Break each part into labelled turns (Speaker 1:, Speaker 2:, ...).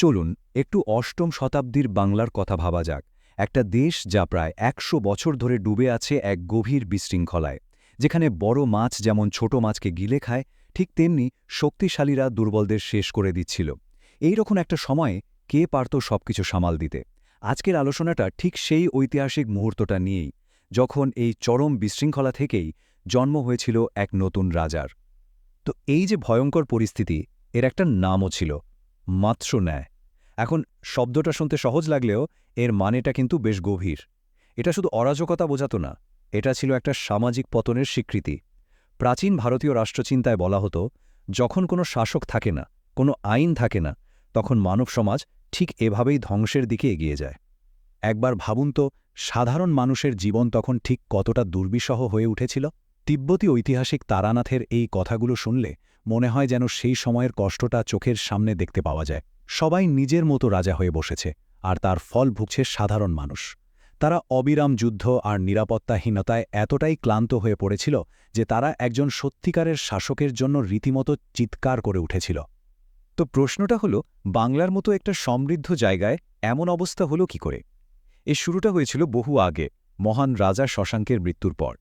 Speaker 1: চলুন একটু অষ্টম শতাব্দীর বাংলার কথা ভাবা যাক। একটা দেশ যা প্রায় একশো বছর ধরে ডুবে আছে এক গভীর বিশৃঙ্খলায়, যেখানে বড় মাছ যেমন ছোট মাছকে গিলে খায়, ঠিক তেমনি শক্তিশালীরা দুর্বলদের শেষ করে দিচ্ছিল। এই রকম একটা সময়ে কে পারত সবকিছু সামাল দিতে? আজকের আলোচনাটা ঠিক সেই ঐতিহাসিক মুহূর্তটা নিয়েই, যখন এই চরম বিশৃঙ্খলা থেকেই জন্ম হয়েছিল এক নতুন রাজার। তো এই যে ভয়ঙ্কর পরিস্থিতি, এর একটা নামও ছিল মাৎস্য ন্যায়। এখন শব্দটা শুনতে সহজ লাগলেও এর মানেটা কিন্তু বেশ গভীর। এটা শুধু অরাজকতা বোঝাতো না, এটা ছিল একটা সামাজিক পতনের স্বীকৃতি। প্রাচীন ভারতীয় রাষ্ট্রচিন্তায় বলা হতো, যখন কোনো শাসক থাকে না, কোনো আইন থাকে না, তখন মানব সমাজ ঠিক এভাবেই ধ্বংসের দিকে এগিয়ে যায়। একবার ভাবুন তো, সাধারণ মানুষের জীবন তখন ঠিক কতটা দুর্বিষহ হয়ে উঠেছিল? তিব্বতী ঐতিহাসিক তারানাথের এই কথাগুলো শুনলে মনে হয় যেন সেই সময়ের কষ্টটা চোখের সামনে দেখতে পাওয়া যায়। সবাই নিজের মতো রাজা হয়ে বসেছে, আর তার ফল ভুগছে সাধারণ মানুষ। তারা অবিরাম যুদ্ধ আর নিরাপত্তাহীনতায় এতটাই ক্লান্ত হয়ে পড়েছিল যে তারা একজন সত্যিকারের শাসকের জন্য রীতিমতো চিৎকার করে উঠেছিল। তো প্রশ্নটা হল, বাংলার মতো একটা সমৃদ্ধ জায়গায় এমন অবস্থা হলো কি করে? এর শুরুটা হয়েছিল বহু আগে, মহান রাজা শশাঙ্কের মৃত্যুর পর।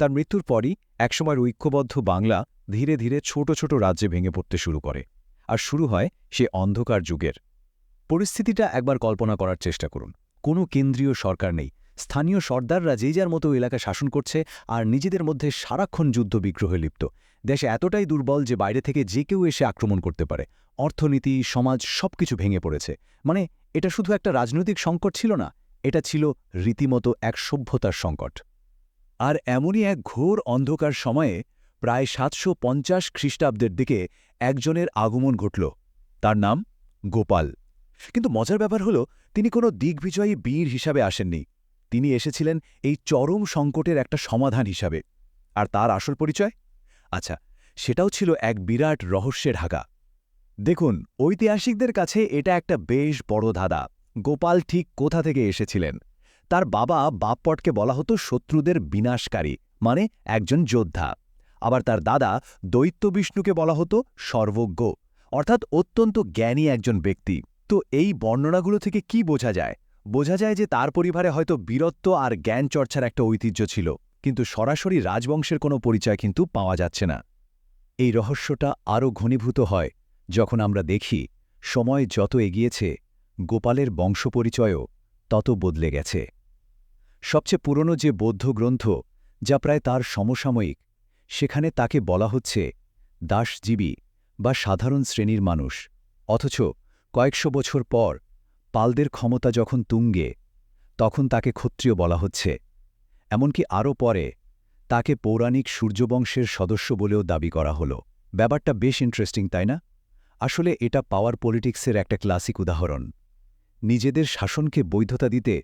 Speaker 1: তার মৃত্যুর পরই একসময়ের ঐক্যবদ্ধ বাংলা ধীরে ধীরে ছোট ছোট রাজ্যে ভেঙে পড়তে শুরু করে। আর শুরু হয় সে অন্ধকার যুগের। পরিস্থিতিটা একবার কল্পনা করার চেষ্টা করুন। কোনো কেন্দ্রীয় সরকার নেই। স্থানীয় সর্দাররা যে যার মতো এলাকা শাসন করছে আর নিজেদের মধ্যে সারাক্ষণ যুদ্ধ বিগ্রহে লিপ্ত। দেশে এতটাই দুর্বল যে বাইরে থেকে যে কেউ এসে আক্রমণ করতে পারে। অর্থনীতি, সমাজ সবকিছু ভেঙে পড়েছে। মানে এটা শুধু একটা রাজনৈতিক সংকট ছিল না, এটা ছিল রীতিমতো এক সভ্যতার সংকট। আর এমনই এক ঘোর অন্ধকার সময়ে প্রায় সাতশো পঞ্চাশ খ্রিস্টাব্দের দিকে একজনের আগমন ঘটল। তার নাম গোপাল। কিন্তু মজার ব্যাপার হল, তিনি কোনো দিগ্বিজয়ী বীর হিসাবে আসেননি। তিনি এসেছিলেন এই চরম সংকটের একটা সমাধান হিসাবে। আর তার আসল পরিচয়? আচ্ছা সেটাও ছিল এক বিরাট রহস্যে ঢাকা। দেখুন, ঐতিহাসিকদের কাছে এটা একটা বেশ বড় ধাঁধা। গোপাল ঠিক কোথা থেকে এসেছিলেন? তার বাবা বাপ্পটকে বলা হতো শত্রুদের বিনাশকারী মানে একজন যোদ্ধা। আবার তার দাদা দৈত্য বিষ্ণুকে বলা হতো সর্বজ্ঞ, অর্থাৎ অত্যন্ত জ্ঞানী একজন ব্যক্তি। তো এই বর্ণনাগুলো থেকে কি বোঝা যায়? বোঝা যায় যে তার পরিবারে হয়তো বীরত্ব আর জ্ঞান চর্চার একটা ঐতিহ্য ছিল, কিন্তু সরাসরি রাজবংশের কোনো পরিচয় কিন্তু পাওয়া যাচ্ছে না। এই রহস্যটা আরও ঘনীভূত হয় যখন আমরা দেখি, সময় যত এগিয়েছে, গোপালের বংশপরিচয়ও তত বদলে গেছে। সবচেয়ে পুরনো যে বৌদ্ধ গ্রন্থ, যা প্রায় তার সমসাময়িক সেখানে তাকে বলা হচ্ছে দাসজীবী বা সাধারণ শ্রেণির মানুষ। অথচ কয়েকশো বছর পর পালদের ক্ষমতা যখন তুঙ্গে, তখন তাকে ক্ষত্রিয় বলা হচ্ছে। এমনকি আরও পরে তাকে পৌরাণিক সূর্যবংশের সদস্য বলেও দাবি করা হল। ব্যাপারটা বেশ ইন্টারেস্টিং তাই না? আসলে এটা পাওয়ার পলিটিক্সের একটা ক্লাসিক উদাহরণ। নিজেদের শাসনকে বৈধতা দিতে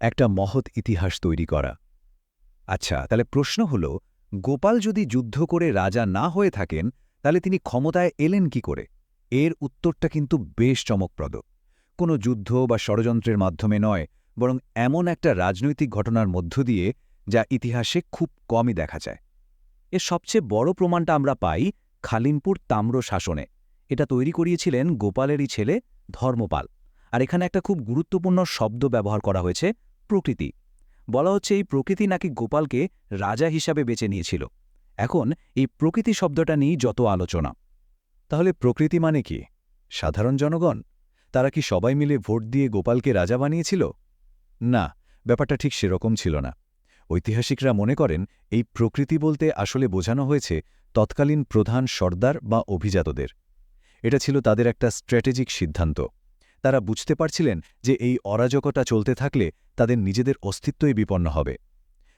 Speaker 1: একটা মহৎ ইতিহাস তৈরি করা। আচ্ছা তাহলে প্রশ্ন হল গোপাল যদি যুদ্ধ করে রাজা না হয়ে থাকেন, তাহলে তিনি ক্ষমতায় এলেন কি করে? এর উত্তরটা কিন্তু বেশ চমকপ্রদ। কোনো যুদ্ধ বা ষড়যন্ত্রের মাধ্যমে নয়, বরং এমন একটা রাজনৈতিক ঘটনার মধ্য দিয়ে যা ইতিহাসে খুব কমই দেখা যায়। এর সবচেয়ে বড় প্রমাণটা আমরা পাই খালিমপুর তাম্র শাসনে। এটা তৈরি করিয়েছিলেন গোপালেরই ছেলে ধর্মপাল। আর এখানে একটা খুব গুরুত্বপূর্ণ শব্দ ব্যবহার করা হয়েছে প্রকৃতি। বলা হচ্ছে এই প্রকৃতি নাকি গোপালকে রাজা হিসাবে বেছে নিয়েছিল। এখন এই প্রকৃতি শব্দটা নিয়েই যত আলোচনা। তাহলে প্রকৃতি মানে কি? সাধারণ জনগণ? তারা কি সবাই মিলে ভোট দিয়ে গোপালকে রাজা বানিয়েছিল? না, ব্যাপারটা ঠিক সেরকম ছিল না। ঐতিহাসিকরা মনে করেন এই প্রকৃতি বলতে আসলে বোঝানো হয়েছে তৎকালীন প্রধান সর্দার বা অভিজাতদের। এটা ছিল তাদের একটা স্ট্র্যাটেজিক সিদ্ধান্ত। তারা বুঝতে পারছিলেন যে এই অরাজকতা চলতে থাকলে তাদের নিজেদের অস্তিত্বই বিপন্ন হবে।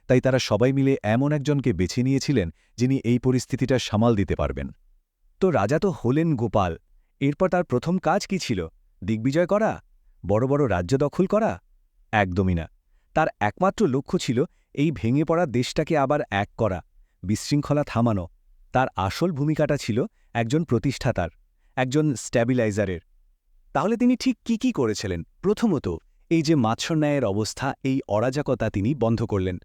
Speaker 1: তাই তারা সবাই মিলে এমন একজনকে বেছে নিয়েছিলেন যিনি এই পরিস্থিতিটা সামাল দিতে পারবেন। তো রাজা তো হলেন গোপাল, এরপর তার প্রথম কাজ কি ছিল? দিগ্বিজয় করা? বড় বড় রাজ্য দখল করা? একদমই না। তার একমাত্র লক্ষ্য ছিল এই ভেঙে পড়া দেশটাকে আবার এক করা, বিশৃঙ্খলা থামানো। তার আসল ভূমিকাটা ছিল একজন প্রতিষ্ঠাতার, একজন স্ট্যাবিলাইজারের। তাহলে তিনি ঠিক কি কি করেছিলেন? প্রথমত এই যে মাৎস্যন্যায়ের অবস্থা, এই অরাজকতা তিনি বন্ধ করলেন।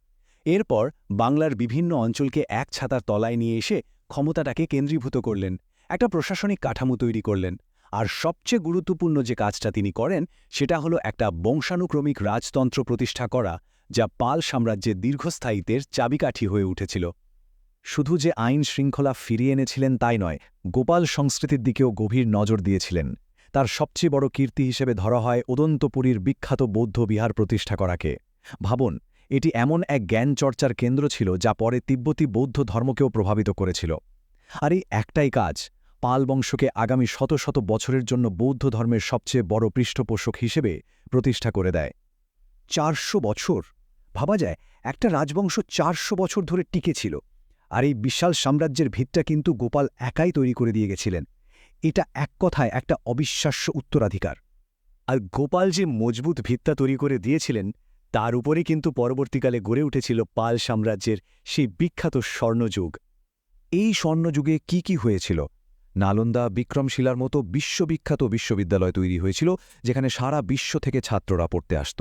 Speaker 1: এরপর বাংলার বিভিন্ন অঞ্চলকে এক ছাতার তলায় নিয়ে এসে ক্ষমতাটাকে কেন্দ্রীভূত করলেন, একটা প্রশাসনিক কাঠামো তৈরি করলেন। আর সবচেয়ে গুরুত্বপূর্ণ যে কাজটা তিনি করেন, সেটা হলো একটা বংশানুক্রমিক রাজতন্ত্র প্রতিষ্ঠা করা, যা পাল সাম্রাজ্যের দীর্ঘস্থায়িত্বের চাবিকাঠি হয়ে উঠেছিল। শুধু যে আইন শৃঙ্খলা ফিরিয়ে এনেছিলেন তাই নয়, গোপাল সংস্কৃতির দিকেও গভীর নজর দিয়েছিলেন। তার সবচেয়ে বড় কীর্তি হিসেবে ধরা হয় উদন্তপুরীর বিখ্যাত বৌদ্ধ বিহার প্রতিষ্ঠা করাকে। ভাবুন, এটি এমন এক জ্ঞান চর্চার কেন্দ্র ছিল যা পরে তিব্বতী বৌদ্ধ ধর্মকেও প্রভাবিত করেছিল। আর এই একটাই কাজ, পাল বংশকে আগামী শত শত বছরের জন্য বৌদ্ধ ধর্মের সবচেয়ে বড় পৃষ্ঠপোষক হিসেবে প্রতিষ্ঠা করে দেয়। চারশো বছর? ভাবা যায়, একটা রাজবংশ চারশো বছর ধরে টিকে ছিল। আর এই বিশাল সাম্রাজ্যের ভিতটা কিন্তু গোপাল একাই তৈরি করে দিয়ে গেছিলেন। এটা এক কথায় একটা অবিশ্বাস্য উত্তরাধিকার। আর গোপাল যে মজবুত ভিত্তা তৈরি করে দিয়েছিলেন, তার উপরে কিন্তু পরবর্তীকালে গড়ে উঠেছিল পাল সাম্রাজ্যের সেই বিখ্যাত স্বর্ণযুগ। এই স্বর্ণযুগে কি কি হয়েছিল? নালন্দা বিক্রমশিলার মতো বিশ্ববিখ্যাত বিশ্ববিদ্যালয় তৈরি হয়েছিল, যেখানে সারা বিশ্ব থেকে ছাত্ররা পড়তে আসত।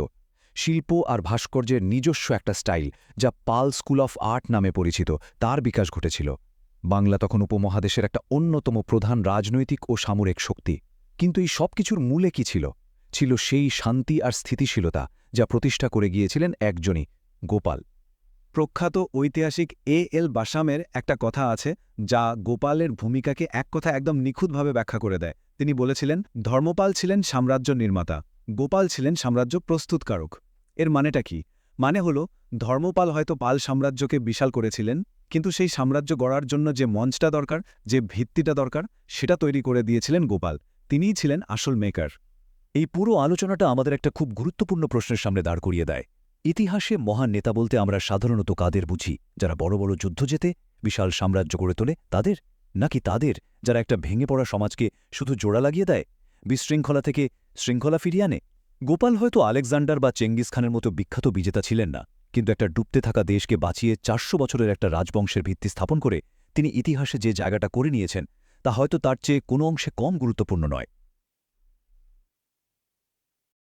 Speaker 1: শিল্প আর ভাস্কর্যের নিজস্ব একটা স্টাইল, যা পাল স্কুল অফ আর্ট নামে পরিচিত, তার বিকাশ ঘটেছিল। বাংলা তখন উপমহাদেশের একটা অন্যতম প্রধান রাজনৈতিক ও সামরিক শক্তি। কিন্তু এই সব কিছুর মূলে কি ছিল? ছিল সেই শান্তি আর স্থিতিশীলতা যা প্রতিষ্ঠা করে গিয়েছিলেন একজনই, গোপাল। প্রখ্যাত ঐতিহাসিক এ এল বাসামের একটা কথা আছে, যা গোপালের ভূমিকাকে এক কথা একদম নিখুঁতভাবে ব্যাখ্যা করে দেয়। তিনি বলেছিলেন, ধর্মপাল ছিলেন সাম্রাজ্য নির্মাতা, গোপাল ছিলেন সাম্রাজ্য প্রস্তুতকারক। এর মানেটা কি? মানে হল, ধর্মপাল হয়তো পাল সাম্রাজ্যকে বিশাল করেছিলেন, কিন্তু সেই সাম্রাজ্য গড়ার জন্য যে মঞ্চটা দরকার, যে ভিত্তিটা দরকার, সেটা তৈরি করে দিয়েছিলেন গোপাল। তিনিই ছিলেন আসল মেকার। এই পুরো আলোচনাটা আমাদের একটা খুব গুরুত্বপূর্ণ প্রশ্নের সামনে দাঁড় করিয়ে দেয়। ইতিহাসে মহান নেতা বলতে আমরা সাধারণত কাদের বুঝি? যারা বড় বড় যুদ্ধ যেতে বিশাল সাম্রাজ্য গড়ে তোলে, তাদের? নাকি তাদের, যারা একটা ভেঙে পড়া সমাজকে শুধু জোড়া লাগিয়ে দেয়? বিশৃঙ্খলা থেকে শৃঙ্খলা ফিরিয়ে আনে? গোপাল হয়তো আলেকজান্ডার বা চেঙ্গিস খানের মতো বিখ্যাত বিজেতা ছিলেন না, কিন্তু একটা ডুবতে থাকা দেশকে বাঁচিয়ে চারশো বছরের একটা রাজবংশের ভিত্তি স্থাপন করে তিনি ইতিহাসে যে জায়গাটা করে নিয়েছেন, তা হয়তো তার চেয়ে কোনো অংশে কম গুরুত্বপূর্ণ নয়।